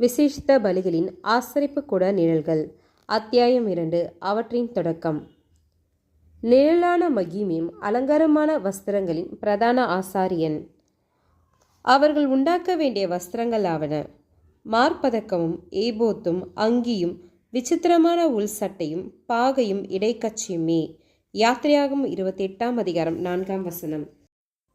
விசேஷித்த பலிகளின் ஆசரிப்பு கூட நிழல்கள். அத்தியாயம் இரண்டு அவற்றின் தொடக்கம். நிழலான மகிமையும் அலங்காரமான வஸ்திரங்களின் பிரதான ஆசாரியன். அவர்கள் உண்டாக்க வேண்டிய வஸ்திரங்கள் ஆவன. மார்பதக்கமும் ஏபோத்தும் அங்கியும் விசித்திரமான உள் சட்டையும் பாகையும் இடைக்கச்சியுமே. யாத்திரையாகும் இருபத்தி எட்டாம் அதிகாரம் நான்காம் வசனம்.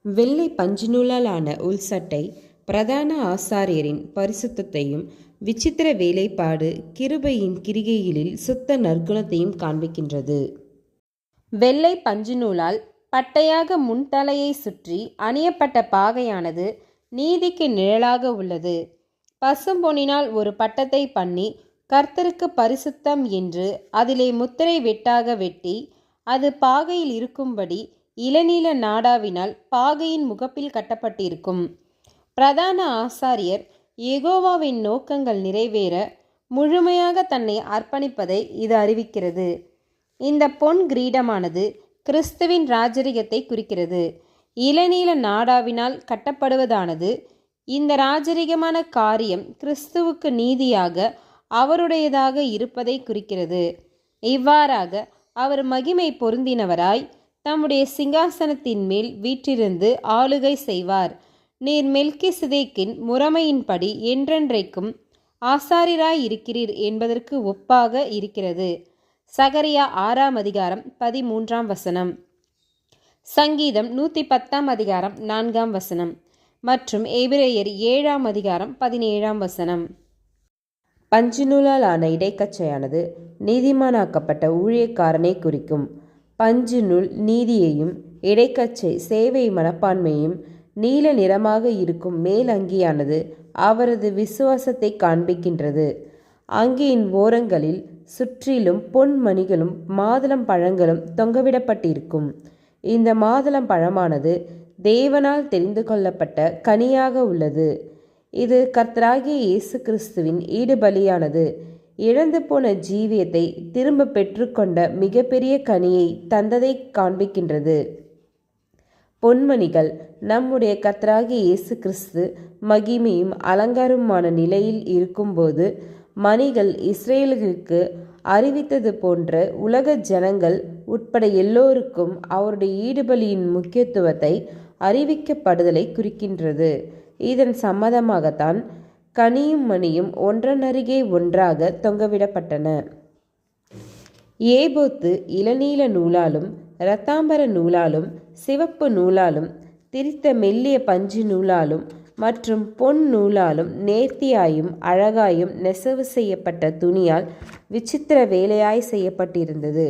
வெள்ளை பஞ்சு நூலாலான உள் சட்டை பிரதான ஆசாரியரின் பரிசுத்தத்தையும் விசித்திர வேலைப்பாடு கிருபையின் கிரிகைகளில் சுத்த நற்குணத்தையும் காண்பிக்கின்றது. வெள்ளை பஞ்சுநூலால் பட்டையாக முன்தலையை சுற்றி அணியப்பட்ட பாகையானது நீதிக்கு நிழலாக உள்ளது. பசும்பொனினால் ஒரு பட்டத்தை பண்ணி கர்த்தருக்கு பரிசுத்தம் என்று அதிலே முத்திரை வெட்டாக வெட்டி அது பாகையில் இருக்கும்படி இளநீல நாடாவினால் பாகையின் முகப்பில் கட்டப்பட்டிருக்கும். பிரதான ஆசாரியர் எகோவாவின் நோக்கங்கள் நிறைவேற முழுமையாக தன்னை அர்ப்பணிப்பதை இது அறிவிக்கிறது. இந்த பொன் கிரீடமானது கிறிஸ்துவின் ராஜரிகத்தை குறிக்கிறது. இளநீல நாடாவினால் கட்டப்படுவதானது இந்த ராஜரிகமான காரியம் கிறிஸ்துவுக்கு நீதியாக அவருடையதாக இருப்பதை குறிக்கிறது. இவ்வாறாக அவர் மகிமை பொருந்தினவராய் தம்முடைய சிங்காசனத்தின் மேல் வீற்றிருந்து ஆளுகை செய்வார். நீர் மெல்கி சிதைக்கின் முறைமையின்படி என்றென்றைக்கும் ஆசாரியராய் இருக்கிறீர் என்பதற்கு ஒப்பாக இருக்கிறது. சகரியா ஆறாம் அதிகாரம் பதிமூன்றாம் வசனம். சங்கீதம் நூற்றி பத்தாம் அதிகாரம் நான்காம் வசனம் மற்றும் எபிரேயர் ஏழாம் அதிகாரம் பதினேழாம் வசனம். பஞ்சுநூலாலான இடைக்கச்சையானது நீதிமானாக்கப்பட்ட ஊழியக்காரனை குறிக்கும். பஞ்சு நூல் நீதியையும் இடைக்கச்சை சேவை மனப்பான்மையும் நீல நிறமாக இருக்கும் மேல் அங்கியானது அவரது விசுவாசத்தை காண்பிக்கின்றது. அங்கியின் ஓரங்களில் சுற்றிலும் பொன் மணிகளும் மாதுளம் பழங்களும் தொங்கவிடப்பட்டிருக்கும். இந்த மாதுளம் பழமானது தேவனால் தெரிந்து கொள்ளப்பட்ட கனியாக உள்ளது. இது கர்த்தராகிய இயேசு கிறிஸ்துவின் ஈடுபலியானது. இழந்து போன ஜீவியத்தை திரும்ப பெற்றுக்கொண்ட மிகப்பெரிய கனியை தந்ததை காண்பிக்கின்றது. பொன்மணிகள் நம்முடைய கர்த்தராகிய இயேசு கிறிஸ்து மகிமையும் அலங்காரமான நிலையில் இருக்கும்போது மணிகள் இஸ்ரேலுக்கு அறிவித்தது போன்ற உலக ஜனங்கள் உட்பட எல்லோருக்கும் அவருடைய ஈடுபலியின் முக்கியத்துவத்தை அறிவிக்கப்படுதலை குறிக்கின்றது. இதன் சம்மதமாகத்தான் கனியும் மணியும் ஒன்றனருகே ஒன்றாக தொங்கவிடப்பட்டன. ஏபோத்து இளநீல நூலாலும் இரத்தாம்பர நூலாலும் சிவப்பு நூலாலும் திரித்த மெல்லிய பஞ்சு நூலாலும் மற்றும் பொன் நூலாலும் நேர்த்தியாயும் அழகாயும் நெசவு செய்யப்பட்ட துணியால் விசித்திர வேலையாய் செய்யப்பட்டிருந்தது.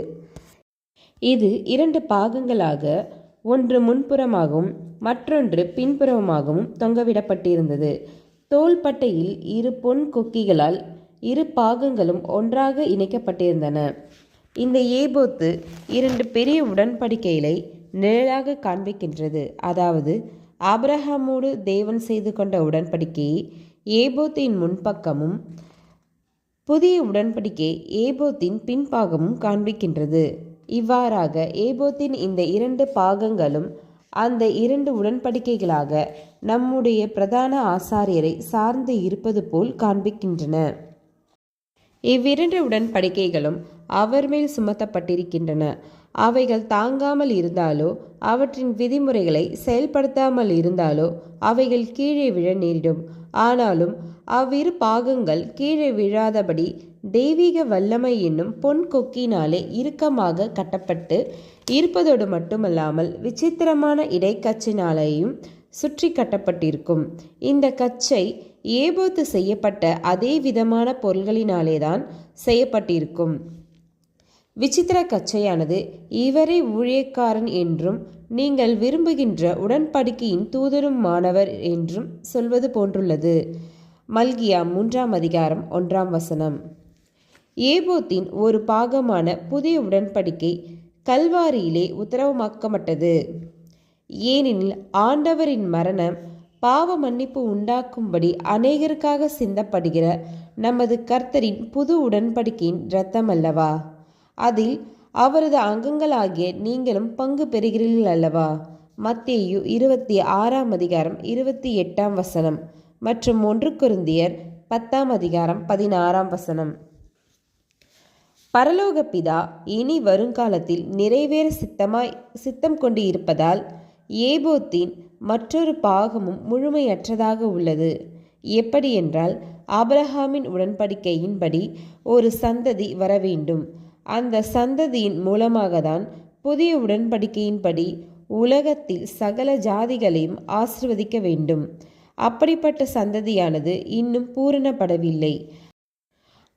இது இரண்டு பாகங்களாக ஒன்று முன்புறமாகவும் மற்றொன்று பின்புறமாகவும் தொங்கவிடப்பட்டிருந்தது. தோள்பட்டையில் இரு பொன் கொக்கிகளால் இரு பாகங்களும் ஒன்றாக இணைக்கப்பட்டிருந்தன. இந்த ஏபோத்து இரண்டு பெரிய உடன்படிக்கைகளை நிழலாக காண்பிக்கின்றது. அதாவது ஆபிரஹாமோடு தேவன் செய்து கொண்ட உடன்படிக்கையை ஏபோத்தின் முன்பக்கமும் புதிய உடன்படிக்கை ஏபோத்தின் பின்பாகமும் காண்பிக்கின்றது. இவ்வாறாக ஏபோத்தின் இந்த இரண்டு பாகங்களும் அந்த இரண்டு உடன்படிக்கைகளாக நம்முடைய பிரதான ஆசாரியரை சார்ந்து இருப்பது போல் காண்பிக்கின்றன. இவ்விரண்டு உடன்படிக்கைகளும் அவர் மேல் சுமத்தப்பட்டிருக்கின்றன. அவைகள் தாங்காமல் இருந்தாலோ அவற்றின் விதிமுறைகளை செயல்படுத்தாமல் இருந்தாலோ அவைகள் கீழே விழ நேரிடும். ஆனாலும் அவ்விரு பாகங்கள் கீழே விழாதபடி தெய்வீக வல்லமை என்னும் பொன் கொக்கினாலே இறுக்கமாக கட்டப்பட்டு இருப்பதோடு மட்டுமல்லாமல் விசித்திரமான இடைக்கச்சினாலேயும் சுற்றி கட்டப்பட்டிருக்கும். இந்த கச்சை ஏபோத்து செய்யப்பட்ட அதே விதமான பொருள்களினாலேதான் செய்யப்பட்டிருக்கும். விசித்திர கச்சையானது இவரே ஊழியக்காரன் என்றும் நீங்கள் விரும்புகின்ற உடன்படிக்கையின் தூதரும் மாணவர் என்றும் சொல்வது போன்றுள்ளது. மல்கியா மூன்றாம் அதிகாரம் ஒன்றாம் வசனம். ஏபோத்தின் ஒரு பாகமான புதிய உடன்படிக்கை கல்வாரியிலே உத்தரவுமாக்கப்பட்டது. ஏனெனில் ஆண்டவரின் மரணம் பாவ மன்னிப்பு உண்டாக்கும்படி அநேகருக்காக சிந்தப்படுகிற நமது கர்த்தரின் புது உடன்படிக்கையின் இரத்தம் அல்லவா? அதில் அவரது அங்கங்களாகிய நீங்களும் பங்கு பெறுகிறீர்கள் அல்லவா? மத்தேயு இருபத்தி ஆறாம் அதிகாரம் இருபத்தி எட்டாம் வசனம் மற்றும் ஒன்று குருந்தியர் பத்தாம் அதிகாரம் பதினாறாம் வசனம். பரலோக பிதா இனி வருங்காலத்தில் நிறைவேற சித்தமாய் சித்தம் கொண்டு இருப்பதால் ஏபோத்தின் மற்றொரு பாகமும் முழுமையற்றதாக உள்ளது. எப்படி என்றால் ஆபிரஹாமின் உடன்படிக்கையின்படி ஒரு சந்ததி வர வேண்டும் அந்த சந்ததியின் மூலமாக தான் புதிய உடன்படிக்கையின்படி உலகத்தில் சகல ஜாதிகளையும் ஆசிர்வதிக்க வேண்டும். அப்படிப்பட்ட சந்ததியானது இன்னும் பூரணப்படவில்லை.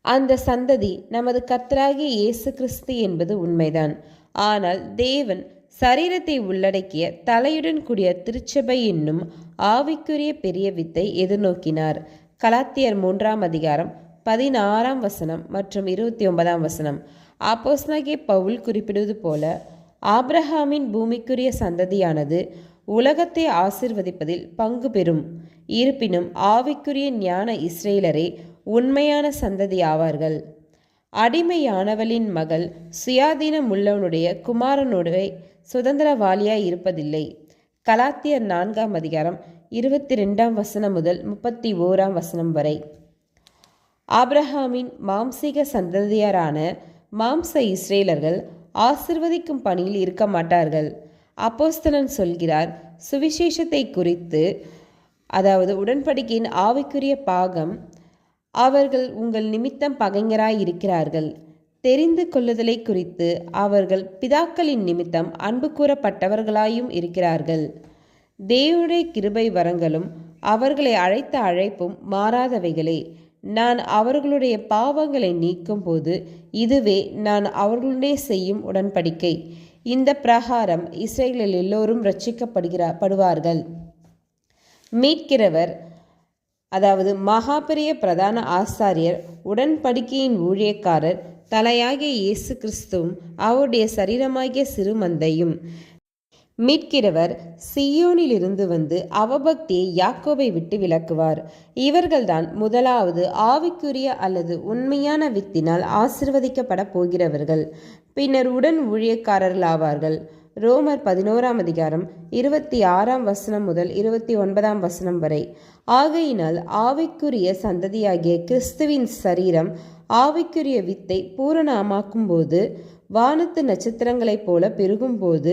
அந்த சந்ததி நமது கத்தராகிய இயேசு கிறிஸ்து என்பது உண்மைதான். ஆனால் தேவன் சரீரத்தை உள்ளடக்கிய தலையுடன் கூடிய திருச்சபை என்னும் ஆவிக்குரிய பெரிய வித்தை எதிர்நோக்கினார். கலாத்தியர் மூன்றாம் அதிகாரம் பதினாறாம் வசனம் மற்றும் இருபத்தி ஒன்பதாம் வசனம். ஆப்போஸ்னாகிய பவுல் குறிப்பிடுவது போல ஆப்ரஹாமின் பூமிக்குரிய சந்ததியானது உலகத்தை ஆசிர்வதிப்பதில் பங்கு பெறும். இருப்பினும் ஆவிக்குரிய ஞான இஸ்ரேலரே உண்மையான சந்ததி ஆவார்கள். அடிமையானவளின் மகள் சுயாதீனம் உள்ளவனுடைய குமாரனுடைய சுதந்திரவாளியாய் இருப்பதில்லை. கலாத்தியர் நான்காம் அதிகாரம் இருபத்தி ரெண்டாம் வசனம் முதல் முப்பத்தி ஓராம் வசனம் வரை. ஆப்ரஹாமின் மாம்சீக சந்ததியரான மாம்ச இஸ்ரேலர்கள் ஆசிர்வதிக்கும் பணியில் இருக்க மாட்டார்கள். அப்போஸ்தலன் சொல்கிறார் சுவிசேஷத்தை குறித்து அதாவது உடன்படிக்கையின் ஆவிக்குரிய பாகம் அவர்கள் உங்கள் நிமித்தம் பகைஞராய் இருக்கிறார்கள். தெரிந்து கொள்ளுதலை குறித்து அவர்கள் பிதாக்களின் நிமித்தம் அன்பு கூறப்பட்டவர்களாயும் இருக்கிறார்கள். தேவனுடைய கிருபை வரங்களும் அவர்களை அழைத்த அழைப்பும் மாறாதவைகளே. நான் அவர்களுடைய பாவங்களை நீக்கும்போது இதுவே நான் அவர்களுடைய செய்யும் உடன்படிக்கை. இந்த பிரகாரம் இஸ்ரேலில் எல்லோரும் ரட்சிக்கப்படுகிறார் படுவார்கள். மீட்கிறவர் அதாவது மகாபெரிய பிரதான ஆசாரியர் உடன்படிக்கையின் ஊழியக்காரர் தலையாகிய இயேசு கிறிஸ்துவும் அவருடைய சரீரமாகிய சிறுமந்தையும் மீட்கிறவர் சியோனிலிருந்து வந்து அவபக்தியை யாக்கோவை விட்டு விலக்குவார். இவர்கள்தான் முதலாவது ஆவிக்குரிய அல்லது உண்மையான வித்தினால் ஆசிர்வதிக்கப்பட போகிறவர்கள். பின்னர் உடன் ஊழியக்காரர்களாவார்கள். ரோமர் பதினோராம் அதிகாரம் இருபத்தி ஆறாம் வசனம் முதல் இருபத்தி ஒன்பதாம் வசனம் வரை. ஆகையினால் ஆவிக்குரிய சந்ததியாகிய கிறிஸ்துவின் சரீரம் ஆவிக்குரிய வித்தை பூரணமாக்கும் போது வானத்து நட்சத்திரங்களைப் போல பெருகும்போது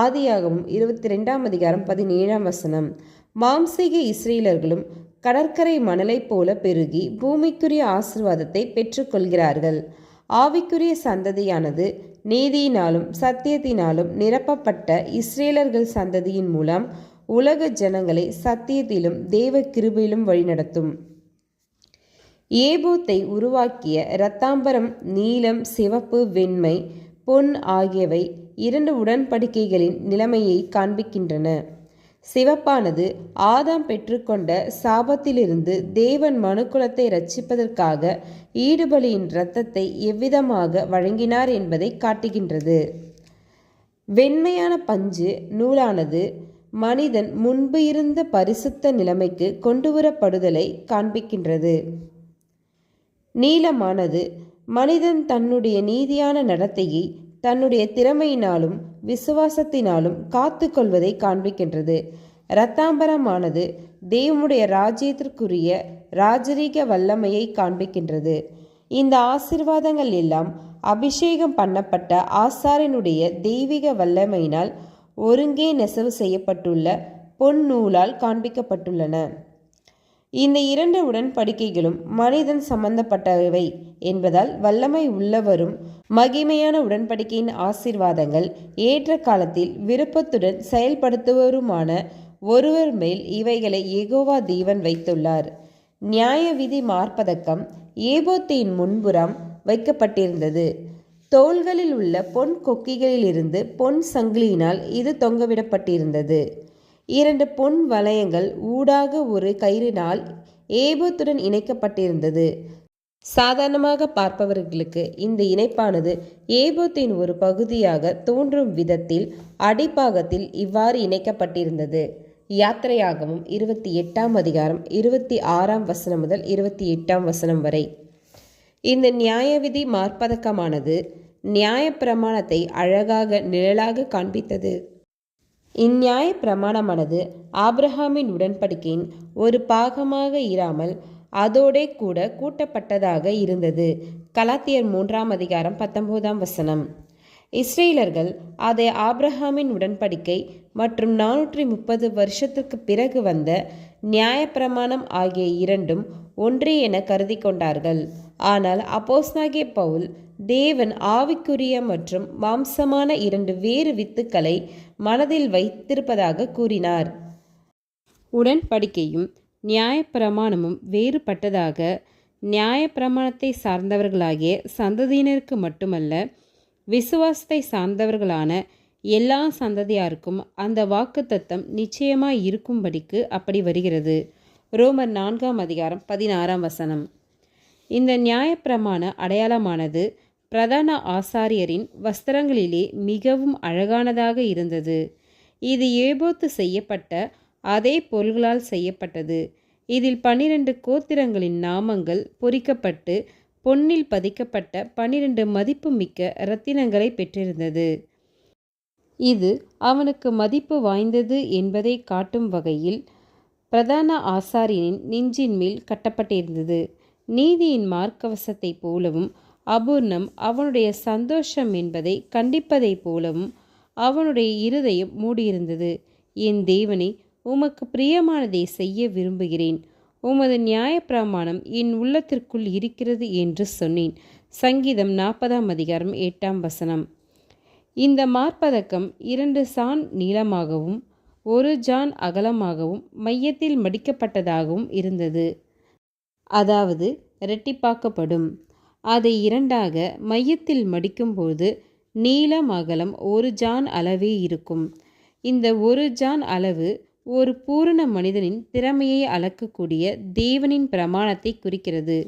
ஆதியாகவும் இருபத்தி ரெண்டாம் அதிகாரம் பதினேழாம் வசனம். மாம்சீக இஸ்ரேலர்களும் கடற்கரை மணலைப் போல பெருகி பூமிக்குரிய ஆசிர்வாதத்தை பெற்றுக்கொள்கிறார்கள். ஆவிக்குரிய சந்ததியானது நீதியினாலும் சத்தியத்தினாலும் நிரப்பப்பட்ட இஸ்ரேலர்கள் சந்ததியின் மூலம் உலக ஜனங்களை சத்தியத்திலும் தேவ கிருபையிலும் வழிநடத்தும். ஏபோத்தை உருவாக்கிய இரத்தாம்பரம் நீலம் சிவப்பு வெண்மை பொன் ஆகியவை இரண்டு உடன்படிக்கைகளின் நிலைமையை காண்பிக்கின்றன. சிவப்பானது ஆதாம் பெற்றுக்கொண்ட சாபத்திலிருந்து தேவன் மனுக்குலத்தை ரட்சிப்பதற்காக ஈடுபலியின் இரத்தத்தை எவ்விதமாக வழங்கினார் என்பதை காட்டுகின்றது. வெண்மையான பஞ்சு நூலானது மனிதன் முன்பு இருந்த பரிசுத்த நிலைமைக்கு கொண்டுவரப்படுதலை காண்பிக்கின்றது. நீலமானது மனிதன் தன்னுடைய நீதியான நடத்தையை தன்னுடைய திறமையினாலும் விசுவாசத்தினாலும் காத்து கொள்வதை காண்பிக்கின்றது. இரத்தாம்பரமானது தேவனுடைய ராஜ்யத்திற்குரிய ராஜரீக வல்லமையை காண்பிக்கின்றது. இந்த ஆசிர்வாதங்கள் எல்லாம் அபிஷேகம் பண்ணப்பட்ட ஆசாரினுடைய தெய்வீக வல்லமையினால் ஒருங்கே நெசவு செய்யப்பட்டுள்ள பொன் நூலால் காண்பிக்கப்பட்டுள்ளன. இந்த இரண்டு உடன்படிக்கைகளும் மனிதன் சம்பந்தப்பட்டவை என்பதால் வல்லமை உள்ளவரும் மகிமையான உடன்படிக்கையின் ஆசீர்வாதங்கள் ஏற்ற காலத்தில் விருப்பத்துடன் செயல்படுத்துவருமான ஒருவர் மேல் இவைகளை எகோவா தேவன் வைத்துள்ளார். நியாய விதி மார்பதக்கம் ஏபோத்தின் முன்புறம் வைக்கப்பட்டிருந்தது. தோள்களில் உள்ள பொன் கொக்கிகளிலிருந்து பொன் சங்கிலியினால் இது தொங்கவிடப்பட்டிருந்தது. இரண்டு பொன் வளையங்கள் ஊடாக ஒரு கயிறினால் ஏபோத்துடன் இணைக்கப்பட்டிருந்தது. சாதாரணமாக பார்ப்பவர்களுக்கு இந்த இணைப்பானது ஏபோத்தின் ஒரு பகுதியாக தோன்றும் விதத்தில் அடிப்பாகத்தில் இவ்வாறு இணைக்கப்பட்டிருந்தது. யாத்திரையாகவும் இருபத்தி எட்டாம் அதிகாரம் இருபத்தி ஆறாம் வசனம் முதல் இருபத்தி எட்டாம் வசனம் வரை. இந்த நியாயவிதி மார்ப்பதக்கமானது நியாயப்பிரமாணத்தை அழகாக நிழலாக காண்பித்தது. இந்நியாய பிரமாணமானது ஆபிரஹாமின் உடன்படிக்கையின் ஒரு பாகமாக இராமல் அதோடே கூட கூட்டப்பட்டதாக இருந்தது. கலாத்தியர் மூன்றாம் அதிகாரம் பத்தொன்பதாம் வசனம். இஸ்ரேலர்கள் அதை ஆப்ரஹாமின் உடன்படிக்கை மற்றும் நானூற்றி முப்பது வருஷத்துக்கு பிறகு வந்த நியாயப்பிரமாணம் ஆகிய இரண்டும் ஒன்றே என கருதி கொண்டார்கள். ஆனால் அப்போஸ்தாகிய பவுல் தேவன் ஆவிக்குரிய மற்றும் மாம்சமான இரண்டு வேறு வித்துக்களை மனதில் வைத்திருப்பதாக கூறினார். உடன்படிக்கையும் நியாயப்பிரமாணமும் வேறுபட்டதாக நியாயப்பிரமாணத்தை சார்ந்தவர்களாகிய சந்ததியினருக்கு மட்டுமல்ல விசுவாசத்தை சார்ந்தவர்களான எல்லா சந்ததியாருக்கும் அந்த வாக்குத்தத்தம் நிச்சயமாய் இருக்கும்படிக்கு அப்படி வருகிறது. ரோமர் நான்காம் அதிகாரம் பதினாறாம் வசனம். இந்த நியாயப்பிரமாண அடையாளமானது பிரதான ஆசாரியரின் வஸ்திரங்களிலே மிகவும் அழகானதாக இருந்தது. இது ஏபோத்து செய்யப்பட்ட அதே பொருள்களால் செய்யப்பட்டது. இதில் பன்னிரண்டு கோத்திரங்களின் நாமங்கள் பொறிக்கப்பட்டு பொன்னில் பதிக்கப்பட்ட பன்னிரண்டு மதிப்புமிக்க இரத்தினங்களை பெற்றிருந்தது. இது அவனுக்கு மதிப்பு வாய்ந்தது என்பதை காட்டும் வகையில் பிரதான ஆசாரியனின் நெஞ்சின் மேல் கட்டப்பட்டிருந்தது. நீதியின் மார்க்கவசத்தைப் போலவும் அபூர்ணம் அவனுடைய சந்தோஷம் என்பதை கண்டிப்பதைப் போலவும் அவனுடைய இருதயம் மூடியிருந்தது. என் தேவனே உமக்கு பிரியமானதை செய்ய விரும்புகிறேன். உமது நியாயப்பிரமாணம் என் உள்ளத்திற்குள் இருக்கிறது என்று சொன்னேன். சங்கீதம் நாற்பதாம் அதிகாரம் எட்டாம் வசனம். இந்த மார்பதக்கம் இரண்டு சான் நீளமாகவும் ஒரு ஜான் அகலமாகவும் மையத்தில் மடிக்கப்பட்டதாகவும் இருந்தது. அதாவது இரட்டிப்பாக்கப்படும். அதை இரண்டாக மையத்தில் மடிக்கும்போது நீளம் அகலம் ஒரு ஜான் அளவே இருக்கும். இந்த ஒரு ஜான் அளவு ஒரு பூரண மனிதனின் திறமையை அளக்கக்கூடிய தேவனின் பிரமாணத்தை குறிக்கிறது.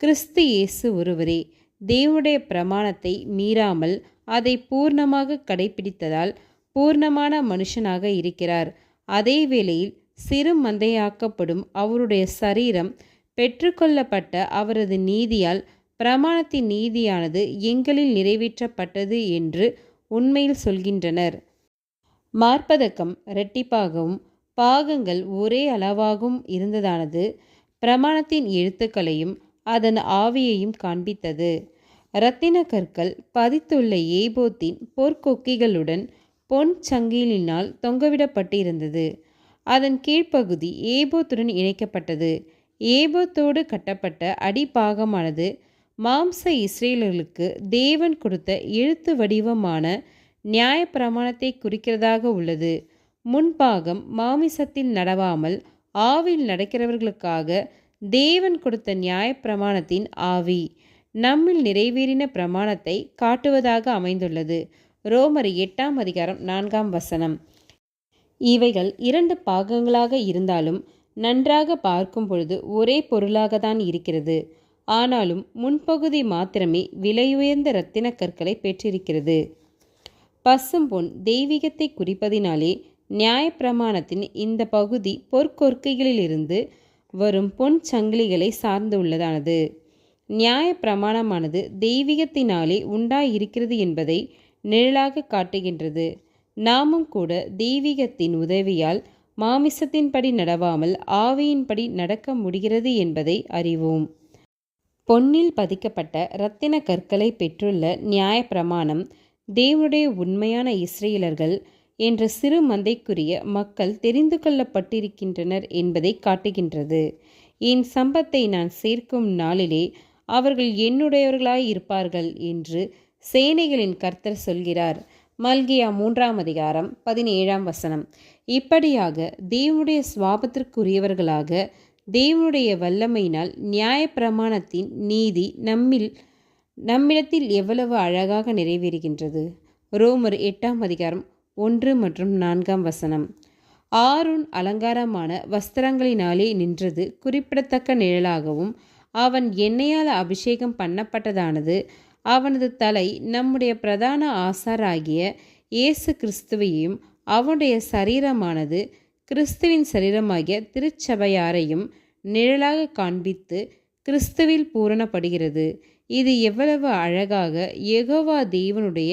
கிறிஸ்து இயேசு ஒருவரே தேவனுடைய பிரமாணத்தை மீறாமல் அதை பூர்ணமாக கடைபிடித்ததால் பூர்ணமான மனுஷனாக இருக்கிறார். அதே வேளையில் சிறு மந்தையாக்கப்படும் அவருடைய சரீரம் பெற்றுக்கொள்ளப்பட்ட அவரது நீதியால் பிரமாணத்தின் நீதியானது எங்களில் நிறைவேற்றப்பட்டது என்று உண்மையில் சொல்கின்றனர். மார்பதக்கம் இரட்டிப்பாகவும் பாகங்கள் ஒரே அளவாகவும் இருந்ததானது பிரமாணத்தின் எழுத்துக்களையும் அதன் ஆவியையும் காண்பித்தது. இரத்தின கற்கள் பதித்துள்ள ஏபோத்தின் பொற்கொக்கிகளுடன் பொன் சங்கிலினால் தொங்கவிடப்பட்டிருந்தது. அதன் கீழ்ப்பகுதி ஏபோத்துடன் இணைக்கப்பட்டது. ஏபோத்தோடு கட்டப்பட்ட அடிப்பாகமானது மாம்ச இஸ்ரேலர்களுக்கு தேவன் கொடுத்த எழுத்து வடிவமான நியாயப்பிரமாணத்தை குறிக்கிறதாக உள்ளது. முன்பாகம் மாமிசத்தில் நடவாமல் ஆவில் நடக்கிறவர்களுக்காக தேவன் கொடுத்த நியாயப்பிரமாணத்தின் ஆவி நம்மில் நிறைவேறின பிரமாணத்தை காட்டுவதாக அமைந்துள்ளது. ரோமர் எட்டாம் அதிகாரம் நான்காம் வசனம். இவைகள் இரண்டு பாகங்களாக இருந்தாலும் நன்றாக பார்க்கும் பொழுது ஒரே பொருளாக தான் இருக்கிறது. ஆனாலும் முன்பகுதி மாத்திரமே விலையுயர்ந்த இரத்தின கற்களை பெற்றிருக்கிறது பசும்பொன் தெய்வீகத்தை குறிப்பதினாலே நியாயப்பிரமாணத்தின் இந்த பகுதி பொற்கொற்கைகளிலிருந்து வரும் பொன் சங்கிலிகளை சார்ந்து உள்ளதானது. நியாயப்பிரமாணமானது தெய்வீகத்தினாலே உண்டாயிருக்கிறது என்பதை நிழலாக காட்டுகின்றது. நாமும் கூட தெய்வீகத்தின் உதவியால் மாமிசத்தின்படி நடவாமல் ஆவியின்படி நடக்க முடிகிறது என்பதை அறிவோம். பொன்னில் பதிக்கப்பட்ட இரத்தின கற்களை பெற்றுள்ள நியாயப்பிரமாணம் தேவனுடைய உண்மையான இஸ்ரேலர்கள் என்ற சிறு மந்தைக்குரிய மக்கள் தெரிந்து கொள்ளப்பட்டிருக்கின்றனர் என்பதை காட்டுகின்றது. என் சம்பத்தை நான் சேர்க்கும் நாளிலே அவர்கள் என்னுடையவர்களாய் இருப்பார்கள் என்று சேனைகளின் கர்த்தர் சொல்கிறார். மல்கியா மூன்றாம் அதிகாரம் பதினேழாம் வசனம். இப்படியாக தேவனுடைய சுவாபத்திற்குரியவர்களாக தேவனுடைய வல்லமையினால் நியாயப்பிரமாணத்தின் நீதி நம்மில் நம்மிடத்தில் எவ்வளவு அழகாக நிறைவேறுகின்றது. ரோமர் எட்டாம் அதிகாரம் ஒன்று மற்றும் நான்காம் வசனம். ஆரோன் அலங்காரமான வஸ்திரங்களினாலே நின்றது குறிப்பிடத்தக்க நிழலாகவும் அவன் எண்ணெயால் அபிஷேகம் பண்ணப்பட்டதானது. அவனது தலை நம்முடைய பிரதான ஆசாராகிய இயேசு கிறிஸ்துவையும் அவனுடைய சரீரமானது கிறிஸ்துவின் சரீரமாகிய திருச்சபையாரையும் நிழலாக காண்பித்து கிறிஸ்துவில் பூரணப்படுகிறது. இது எவ்வளவு அழகாக எகோவா தேவனுடைய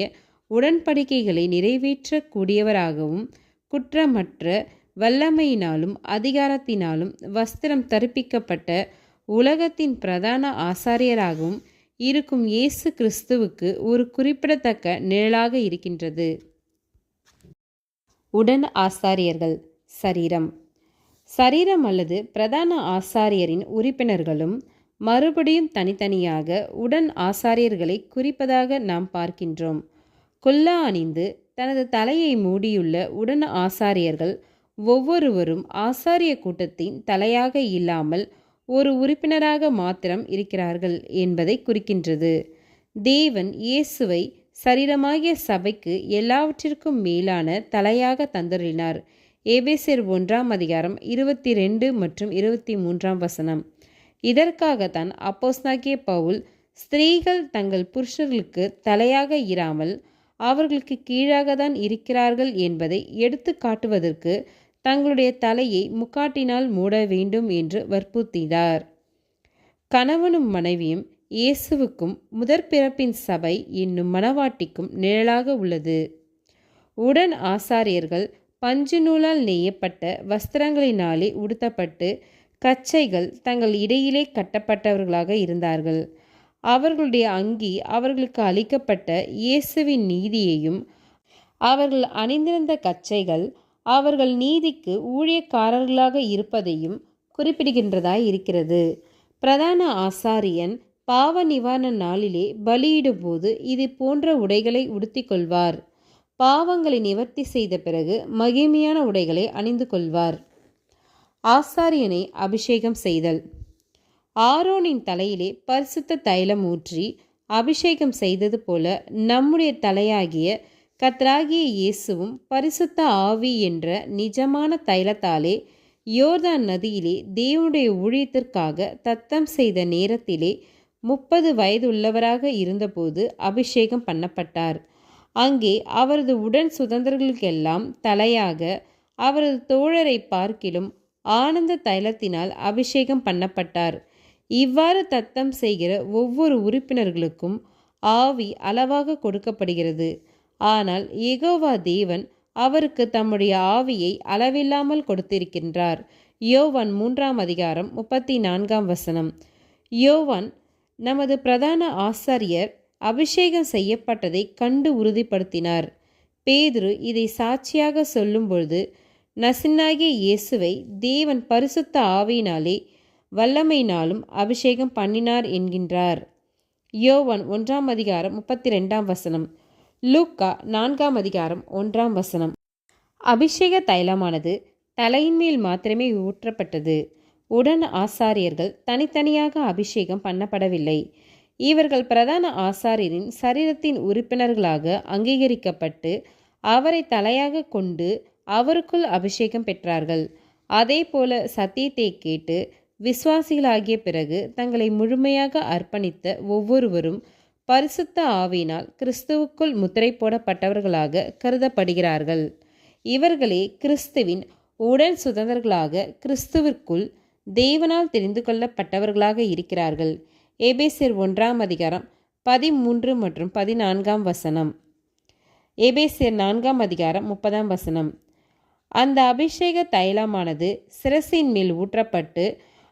உடன்படிக்கைகளை நிறைவேற்றக்கூடியவராகவும் குற்றமற்ற வல்லமையினாலும் அதிகாரத்தினாலும் வஸ்திரம் தரிப்பிக்கப்பட்ட உலகத்தின் பிரதான ஆசாரியராகவும் இருக்கும் இயேசு கிறிஸ்துவுக்கு ஒரு குறிப்பிடத்தக்க நிழலாக இருக்கின்றது. உடன் ஆசாரியர்கள் சரீரம். சரீரம் அல்லது பிரதான ஆசாரியரின் உறுப்பினர்களும் மறுபடியும் தனித்தனியாக உடன் ஆசாரியர்களை குறிப்பதாக நாம் பார்க்கின்றோம். குல்லா அணிந்து தனது தலையை மூடியுள்ள உடன் ஆசாரியர்கள் ஒவ்வொருவரும் ஆசாரிய கூட்டத்தின் தலையாக இல்லாமல் ஒரு உறுப்பினராக மாத்திரம் இருக்கிறார்கள் என்பதை குறிக்கின்றது. தேவன் இயேசுவை சரீரமாகிய சபைக்கு எல்லாவற்றிற்கும் மேலான தலையாக தந்தருளினார். ஏபேசியர் ஒன்றாம் அதிகாரம் இருபத்தி ரெண்டு மற்றும் இருபத்தி மூன்றாம் வசனம். இதற்காகத்தான் அப்போஸ்னாக்கிய பவுல் ஸ்திரீகள் தங்கள் புருஷர்களுக்கு தலையாக இராமல் அவர்களுக்கு கீழாக தான் இருக்கிறார்கள் என்பதை எடுத்து காட்டுவதற்கு தங்களுடைய தலையை முக்காட்டினால் மூட வேண்டும் என்று வற்புறுத்தினார். கணவனும் மனைவியும் இயேசுவுக்கும் முதற் பிறப்பின் சபை என்னும் மனவாட்டிக்கும் நிழலாக உள்ளது. உடன் ஆசாரியர்கள் பஞ்சு நூலால் நெய்யப்பட்ட வஸ்திரங்களினாலே உடுத்தப்பட்டு கச்சைகள் தங்கள் இடையிலே கட்டப்பட்டவர்களாக இருந்தார்கள். அவர்களுடைய அங்கி அவர்களுக்கு அளிக்கப்பட்ட இயேசுவின் நீதியையும் அவர்கள் அணிந்திருந்த கச்சைகள் அவர்கள் நீதிக்கு ஊழியக்காரர்களாக இருப்பதையும் குறிப்பிடுகின்றதாய் இருக்கிறது. பிரதான ஆசாரியன் பாவ நிவாரண நாளிலே பலியிடும்போது இது போன்ற உடைகளை உடுத்திக்கொள்வார் பாவங்களை நிவர்த்தி செய்த பிறகு மகிமையான உடைகளை அணிந்து கொள்வார். ஆசாரியனை அபிஷேகம் செய்தல். ஆரோனின் தலையிலே பரிசுத்த தைலம் ஊற்றி அபிஷேகம் செய்தது போல நம்முடைய தலையாகிய கத்ராகிய இயேசுவும் பரிசுத்த ஆவி என்ற நிஜமான தைலத்தாலே யோர்தான் நதியிலே தேவனுடைய ஊழியத்திற்காக தத்தம் செய்த நேரத்திலே முப்பது வயதுள்ளவராக இருந்தபோது அபிஷேகம் பண்ணப்பட்டார். அங்கே அவரது உடன் சுதந்திரர்களுக்கெல்லாம் தலையாக அவரது தோழரை பார்க்கிலும் ஆனந்த தைலத்தினால் அபிஷேகம் பண்ணப்பட்டார். இவ்வாறு தத்தம் செய்கிற ஒவ்வொரு உறுப்பினர்களுக்கும் ஆவி அளவாக கொடுக்கப்படுகிறது. ஆனால் எகோவா தேவன் அவருக்கு தம்முடைய ஆவியை அளவில்லாமல் கொடுத்திருக்கின்றார். யோவான் மூன்றாம் அதிகாரம் முப்பத்தி நான்காம் வசனம். யோவான் நமது பிரதான ஆசாரியர் அபிஷேகம் செய்யப்பட்டதை கண்டு உறுதிப்படுத்தினார். பேதுரு இதை சாட்சியாக சொல்லும்பொழுது நசினாகிய இயேசுவை தேவன் பரிசுத்த ஆவியினாலே வல்லமையினாலும் அபிஷேகம் பண்ணினார் என்கின்றார். யோவன் ஒன்றாம் அதிகாரம் முப்பத்தி ரெண்டாம் வசனம். லூக்கா நான்காம் அதிகாரம் ஒன்றாம் வசனம். அபிஷேக தைலமானது தலையின் மேல் மாத்திரமே ஊற்றப்பட்டது. உடன் ஆசாரியர்கள் தனித்தனியாக அபிஷேகம் பண்ணப்படவில்லை. இவர்கள் பிரதான ஆசாரியரின் சரீரத்தின் உறுப்பினர்களாக அங்கீகரிக்கப்பட்டு அவரை தலையாக கொண்டு அவருக்குள் அபிஷேகம் பெற்றார்கள். அதே போல சத்தியத்தை கேட்டு விசுவாசிகளாகிய பிறகு தங்களை முழுமையாக அர்ப்பணித்த ஒவ்வொருவரும் பரிசுத்த ஆவியினால் கிறிஸ்துவுக்குள் முத்திரை போடப்பட்டவர்களாக கருதப்படுகிறார்கள். இவர்களே கிறிஸ்துவின் உடல் சுதந்திரர்களாக கிறிஸ்துவிற்குள் தேவனால் தெரிந்து கொள்ளப்பட்டவர்களாக இருக்கிறார்கள். ஏபேசியர் ஒன்றாம் அதிகாரம் பதிமூன்று மற்றும் பதினான்காம் வசனம். ஏபேசியர் நான்காம் அதிகாரம் முப்பதாம் வசனம். அந்த அபிஷேக தைலமானது சிரசின் மேல் ஊற்றப்பட்டு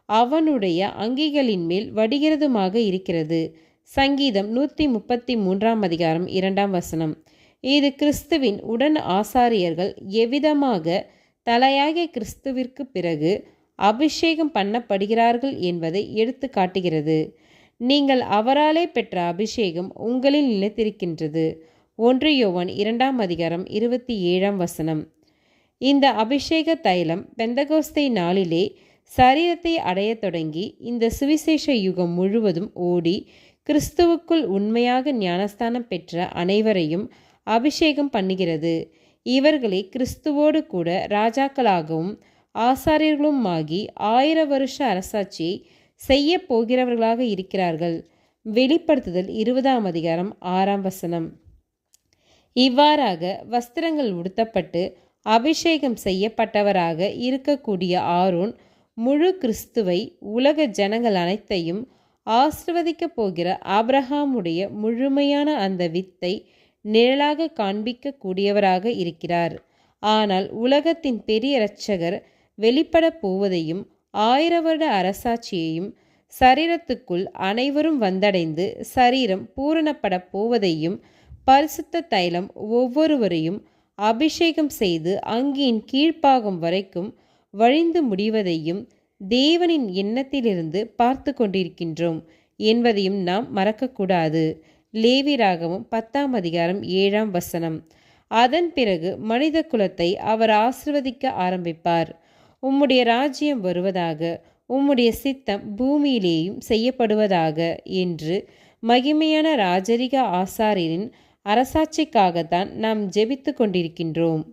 அவனுடைய அங்கிகளின் மேல் வடிகிறதுமாக இருக்கிறது. சங்கீதம் நூற்றி முப்பத்தி மூன்றாம் அதிகாரம் இரண்டாம் வசனம். இது கிறிஸ்துவின் உடன் ஆசாரியர்கள் எவ்விதமாக தலையாகிய கிறிஸ்துவிற்கு பிறகு அபிஷேகம் பண்ணப்படுகிறார்கள் என்பதை எடுத்து காட்டுகிறது. நீங்கள் அவராலே பெற்ற அபிஷேகம் உங்களில் நிலைத்திருக்கின்றது. ஒன்று யோவன் இரண்டாம் அதிகாரம் இருபத்தி ஏழாம் வசனம். இந்த அபிஷேக தைலம் பெந்தகோஸ்தை நாளிலே சரீரத்தை அடையத் தொடங்கி இந்த சுவிசேஷ யுகம் முழுவதும் ஓடி கிறிஸ்துவுக்குள் உண்மையாக ஞானஸ்தானம் பெற்ற அனைவரையும் அபிஷேகம் பண்ணுகிறது. இவர்களை கிறிஸ்துவோடு கூட ராஜாக்களாகவும் ஆசாரியர்களும் ஆகி ஆயிர வருஷ அரசாட்சியை செய்ய போகிறவர்களாக இருக்கிறார்கள். வெளிப்படுத்துதல் இருபதாம் அதிகாரம் ஆறாம் வசனம். இவ்வாறாக வஸ்திரங்கள் உடுத்தப்பட்டு அபிஷேகம் செய்யப்பட்டவராக இருக்கக்கூடிய ஆரோன் முழு கிறிஸ்துவை உலக ஜனங்கள் அனைத்தையும் ஆசிர்வதிக்கப் போகிற ஆப்ரஹாமுடைய முழுமையான அந்த வித்தை நிழலாக காண்பிக்க கூடியவராக இருக்கிறார். ஆனால் உலகத்தின் பெரிய இரட்சகர் வெளிப்பட போவதையும் ஆயிர வருட அரசாட்சியையும் சரீரத்துக்குள் அனைவரும் வந்தடைந்து சரீரம் பூரணப்பட போவதையும் பரிசுத்த தைலம் ஒவ்வொருவரையும் அபிஷேகம் செய்து அங்கியின் கீழ்ப்பாகம் வரைக்கும் வழிந்து முடிவதையும் தேவனின் எண்ணத்திலிருந்து பார்த்து கொண்டிருக்கின்றோம் என்பதையும் நாம் மறக்கக்கூடாது. லேவிராகவும் பத்தாம் அதிகாரம் ஏழாம் வசனம். அதன் பிறகு மனித குலத்தை அவர் ஆசிர்வதிக்க ஆரம்பிப்பார். உம்முடைய ராஜ்யம் வருவதாக உம்முடைய சித்தம் பூமியிலேயும் செய்யப்படுவதாக என்று மகிமையான ராஜரிக ஆசாரியரின் அரசாட்சிக்காகத்தான் நாம் ஜெபித்து கொண்டிருக்கின்றோம்.